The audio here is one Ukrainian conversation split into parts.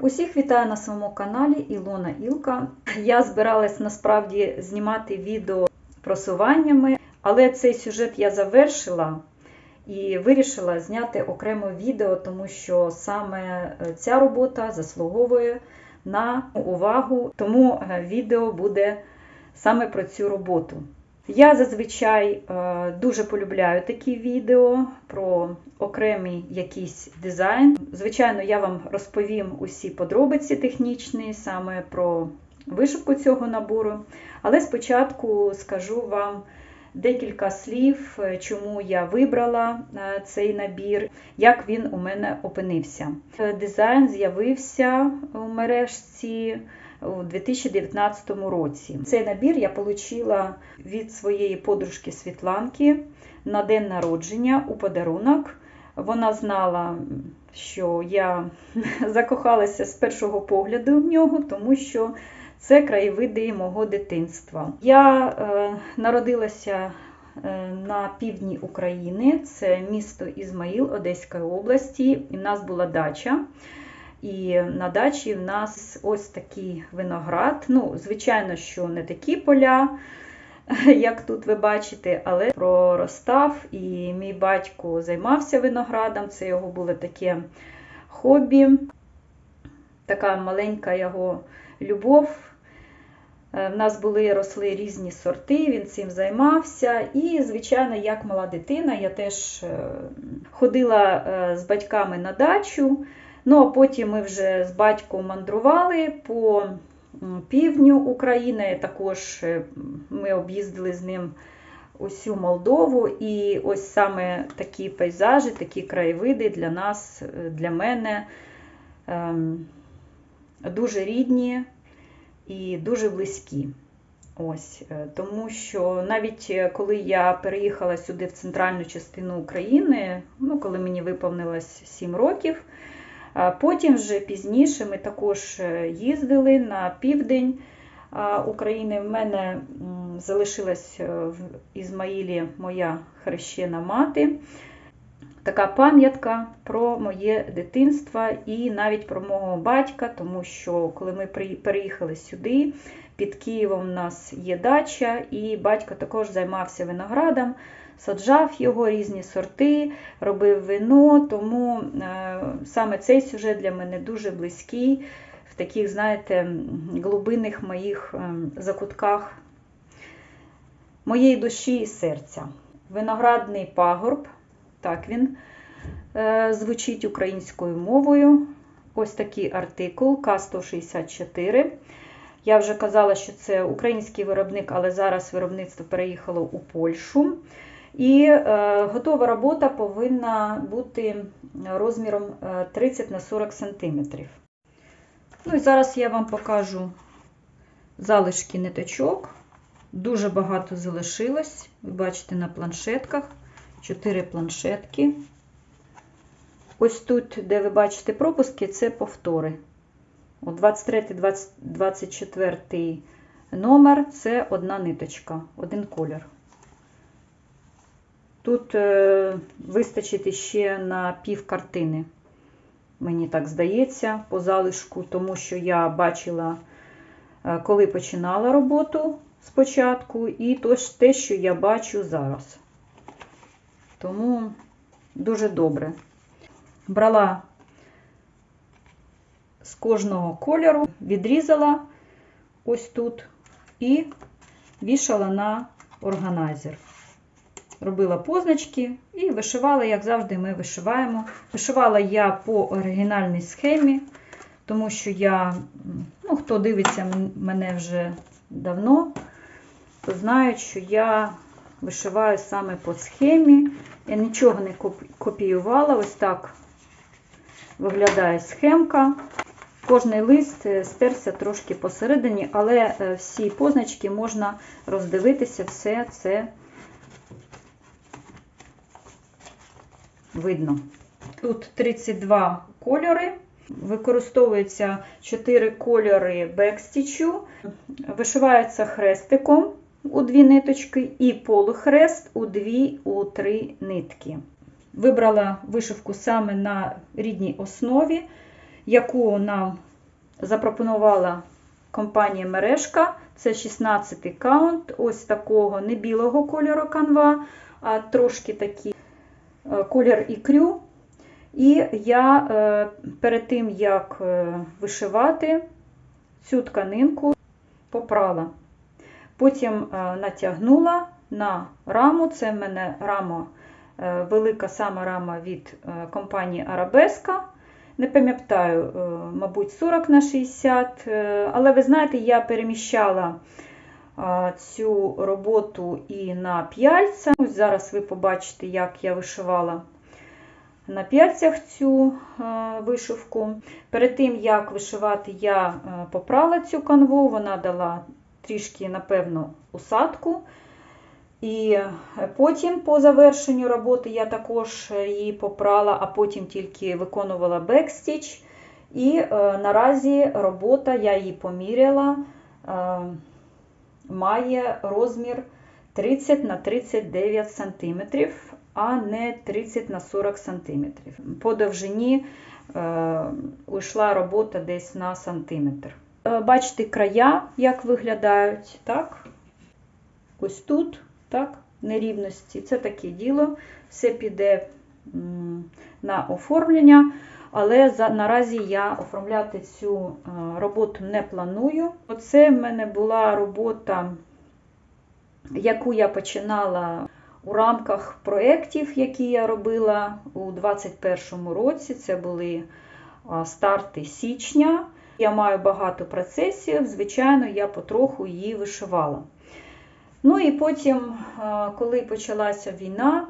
Усіх вітаю на своєму каналі Ілона Ілка. Я збиралась насправді знімати відео просуваннями, але цей сюжет я завершила і вирішила зняти окремо відео, тому що саме е, ця робота заслуговує на увагу, тому е, відео буде саме про цю роботу. Я зазвичай е, дуже полюбляю такі відео про окремий якийсь дизайн. Звичайно, я вам розповім усі подробиці технічні саме про вишивку цього набору. Але спочатку скажу вам декілька слів, е, чому я вибрала е, цей набір, як він у мене опинився. Дизайн з'явився у мережці у 2019 році. Цей набір я отримала від своєї подружки Світланки на день народження у подарунок. Вона знала, що я закохалася з першого погляду в нього, тому що це краєвиди мого дитинства. Я е, народилася е, на півдні України, це місто Ізмаїл Одеської області, і в нас була дача. І на дачі в нас ось такий виноград. Ну, звичайно, що не такі поля, як тут ви бачите, але проростав. І мій батько займався виноградом, це його було таке хобі, така маленька його любов. В нас були росли різні сорти, він цим займався. І, звичайно, як мала дитина, я теж ходила з батьками на дачу. Ну, а потім ми вже з батьком мандрували по півдню України. Також ми об'їздили з ним усю Молдову. І ось саме такі пейзажі, такі краєвиди для нас, для мене дуже рідні і дуже близькі. Ось, Тому що навіть коли я переїхала сюди в центральну частину України, ну, коли мені виповнилось 7 років, Потім вже пізніше ми також їздили на південь України. В мене залишилась в Ізмаїлі моя хрещена мати. Така пам'ятка про моє дитинство і навіть про мого батька, тому що коли ми переїхали сюди, під Києвом у нас є дача, і батько також займався виноградом саджав його, різні сорти, робив вино, тому е, саме цей сюжет для мене дуже близький в таких, знаєте, глибинних моїх е, закутках моєї душі і серця. Виноградний пагорб, так він е, звучить українською мовою. Ось такий артикул К-164. Я вже казала, що це український виробник, але зараз виробництво переїхало у Польщу. І е, готова робота повинна бути розміром 30 на 40 см. Ну і зараз я вам покажу залишки ниточок. Дуже багато залишилось. Ви бачите на планшетках 4 планшетки. Ось тут, де ви бачите пропуски, це повтори. 23-24 номер це одна ниточка, один колір. Тут е, вистачить ще на пів картини, мені так здається, по залишку, тому що я бачила, е, коли починала роботу спочатку, і те, що я бачу зараз. Тому дуже добре. Брала з кожного кольору, відрізала ось тут і вішала на органайзер робила позначки і вишивала, як завжди, ми вишиваємо. Вишивала я по оригінальній схемі, тому що я, ну, хто дивиться мене вже давно, то знають, що я вишиваю саме по схемі. Я нічого не копіювала, ось так виглядає схемка. Кожний лист е, стерся трошки посередині, але е, всі позначки можна роздивитися, все це видно. Тут 32 кольори. Використовується 4 кольори бекстічу, вишивається хрестиком у дві ниточки і полухрест у дві у три нитки. Вибрала вишивку саме на рідній основі, яку нам запропонувала компанія Мережка. Це 16 каунт, ось такого не білого кольору канва, а трошки такий е, колір ікрю. І я е, перед тим, як е, вишивати цю тканинку, попрала. Потім е, натягнула на раму. Це в мене рама, е, велика сама рама від е, компанії Арабеска. Не пам'ятаю, е, мабуть, 40 на 60. е, Але ви знаєте, я переміщала е, цю роботу і на п'яльця. Ось зараз ви побачите, як я вишивала на п'яльцях цю е, вишивку. Перед тим, як вишивати, я е, попрала цю канву, вона дала трішки, напевно, усадку. І потім, по завершенню роботи, я також її попрала, а потім тільки виконувала бекстіч. І е, наразі робота, я її поміряла, е, має розмір 30 на 39 см, а не 30 на 40 см. По довжині е, йшла робота десь на сантиметр. Е, Бачите края, як виглядають, так? Ось тут, так, нерівності. Це таке діло. Все піде на оформлення, але за, наразі я оформляти цю е, роботу не планую. Оце в мене була робота, яку я починала у рамках проєктів, які я робила у 2021 році. Це були а, старти січня. Я маю багато процесів, звичайно, я потроху її вишивала. Ну і потім, а, коли почалася війна,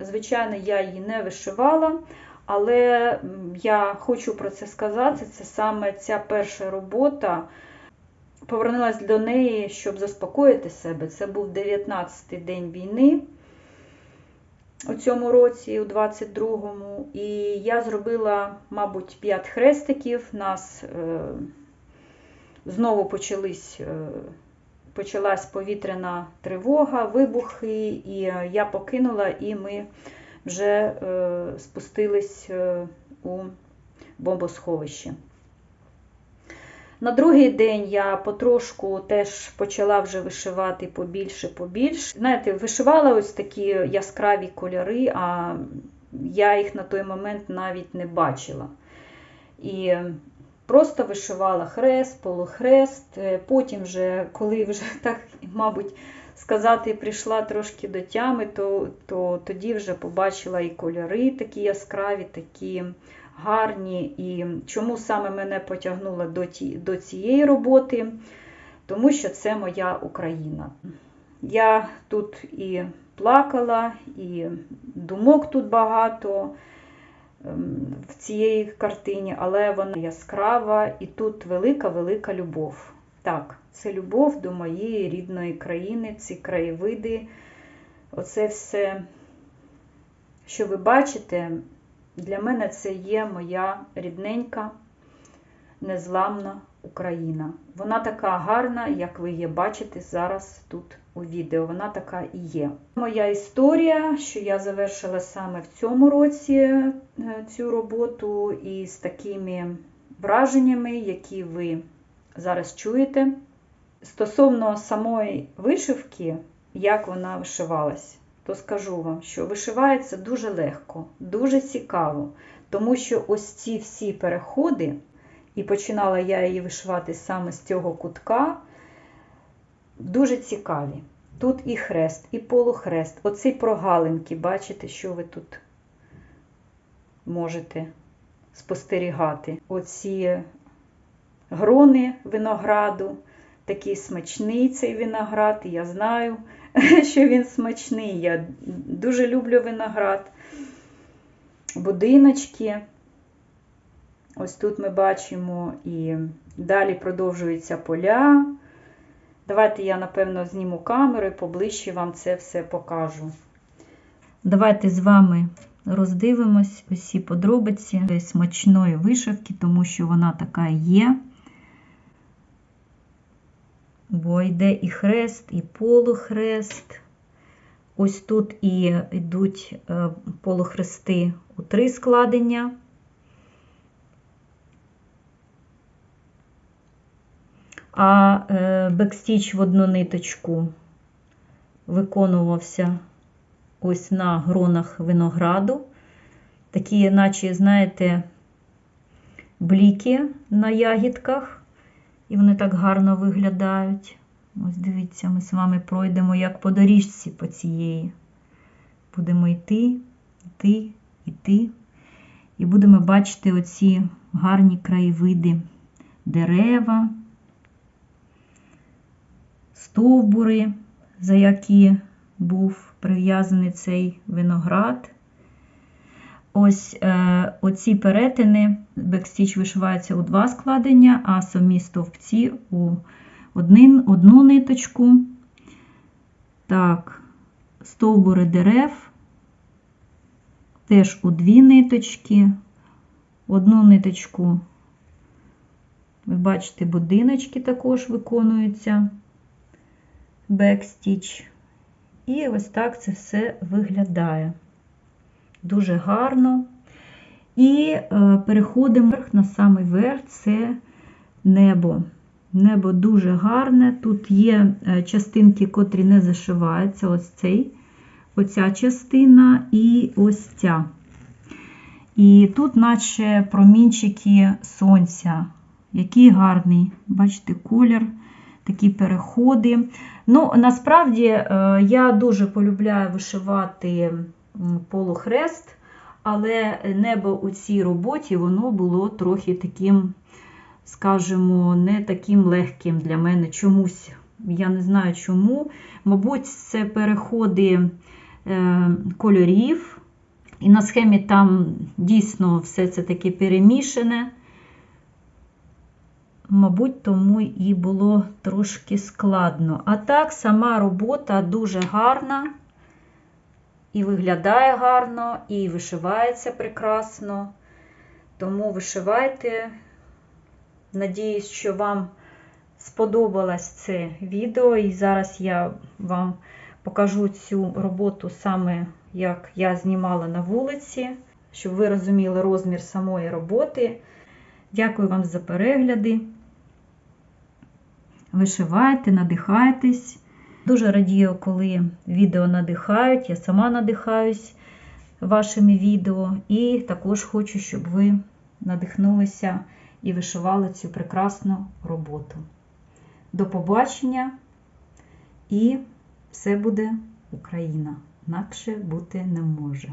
звичайно, я її не вишивала, але я хочу про це сказати. Це саме ця перша робота. Повернулася до неї, щоб заспокоїти себе. Це був 19-й день війни у цьому році, у 22-му. І я зробила, мабуть, 5 хрестиків. Нас е, знову почались, е, почалась повітряна тривога, вибухи, і е, я покинула, і ми вже е, спустились е, у бомбосховище. На другий день я потрошку теж почала вже вишивати побільше, побільше. Знаєте, вишивала ось такі яскраві кольори, а я їх на той момент навіть не бачила. І просто вишивала хрест, полухрест. Потім, вже, коли вже так, мабуть, сказати, прийшла трошки до тями, то, то тоді вже побачила і кольори такі яскраві, такі гарні. І чому саме мене потягнуло до, ті, до цієї роботи? Тому що це моя Україна. Я тут і плакала, і думок тут багато в цій картині, але вона яскрава і тут велика-велика любов. Так, це любов до моєї рідної країни, ці краєвиди. Оце все, що ви бачите, для мене це є моя рідненька, незламна Україна. Вона така гарна, як ви її бачите зараз тут у відео. Вона така і є. Моя історія, що я завершила саме в цьому році цю роботу, і з такими враженнями, які ви зараз чуєте. Стосовно самої вишивки, як вона вишивалась, то скажу вам, що вишивається дуже легко, дуже цікаво, тому що ось ці всі переходи, і починала я її вишивати саме з цього кутка, дуже цікаві. Тут і хрест, і полухрест, оці прогалинки, бачите, що ви тут можете спостерігати. Оці грони винограду, такий смачний цей виноград, я знаю, що він смачний. Я дуже люблю виноград, будиночки. Ось тут ми бачимо і далі продовжуються поля. Давайте я, напевно, зніму камеру і поближче вам це все покажу. Давайте з вами роздивимось усі подробиці смачної вишивки, тому що вона така є. Бо йде і хрест, і полухрест. Ось тут і йдуть полухрести у три складення. А е, бекстіч в одну ниточку виконувався ось на гронах винограду. Такі, наче, знаєте, бліки на ягідках, і вони так гарно виглядають. Ось дивіться, ми з вами пройдемо як по доріжці по цієї. Будемо йти, йти, йти. І будемо бачити оці гарні краєвиди, дерева, стовбури, за які був прив'язаний цей виноград. Ось е, оці перетини, бекстіч вишивається у два складення, а самі стовпці у один, одну ниточку. Так, стовбури дерев теж у дві ниточки. Одну ниточку, ви бачите, будиночки також виконуються бекстіч. І ось так це все виглядає. Дуже гарно. І е, переходимо на самий верх це небо. Небо дуже гарне. Тут є е, частинки, котрі не зашиваються. Ось цей, оця частина і ось ця. І тут, наче промінчики сонця. Який гарний, бачите, колір, такі переходи. Ну, насправді, е, я дуже полюбляю вишивати полухрест, але небо у цій роботі воно було трохи таким, скажімо, не таким легким для мене чомусь. Я не знаю чому. Мабуть, це переходи е, кольорів. І на схемі там дійсно все це таке перемішане. Мабуть, тому і було трошки складно. А так, сама робота дуже гарна, і виглядає гарно, і вишивається прекрасно. Тому вишивайте. Надіюсь, що вам сподобалось це відео, і зараз я вам покажу цю роботу саме, як я знімала на вулиці, щоб ви розуміли розмір самої роботи. Дякую вам за перегляди. Вишивайте, надихайтесь. Дуже радію, коли відео надихають. Я сама надихаюсь вашими відео. І також хочу, щоб ви надихнулися і вишивали цю прекрасну роботу. До побачення! І все буде Україна. Інакше бути не може.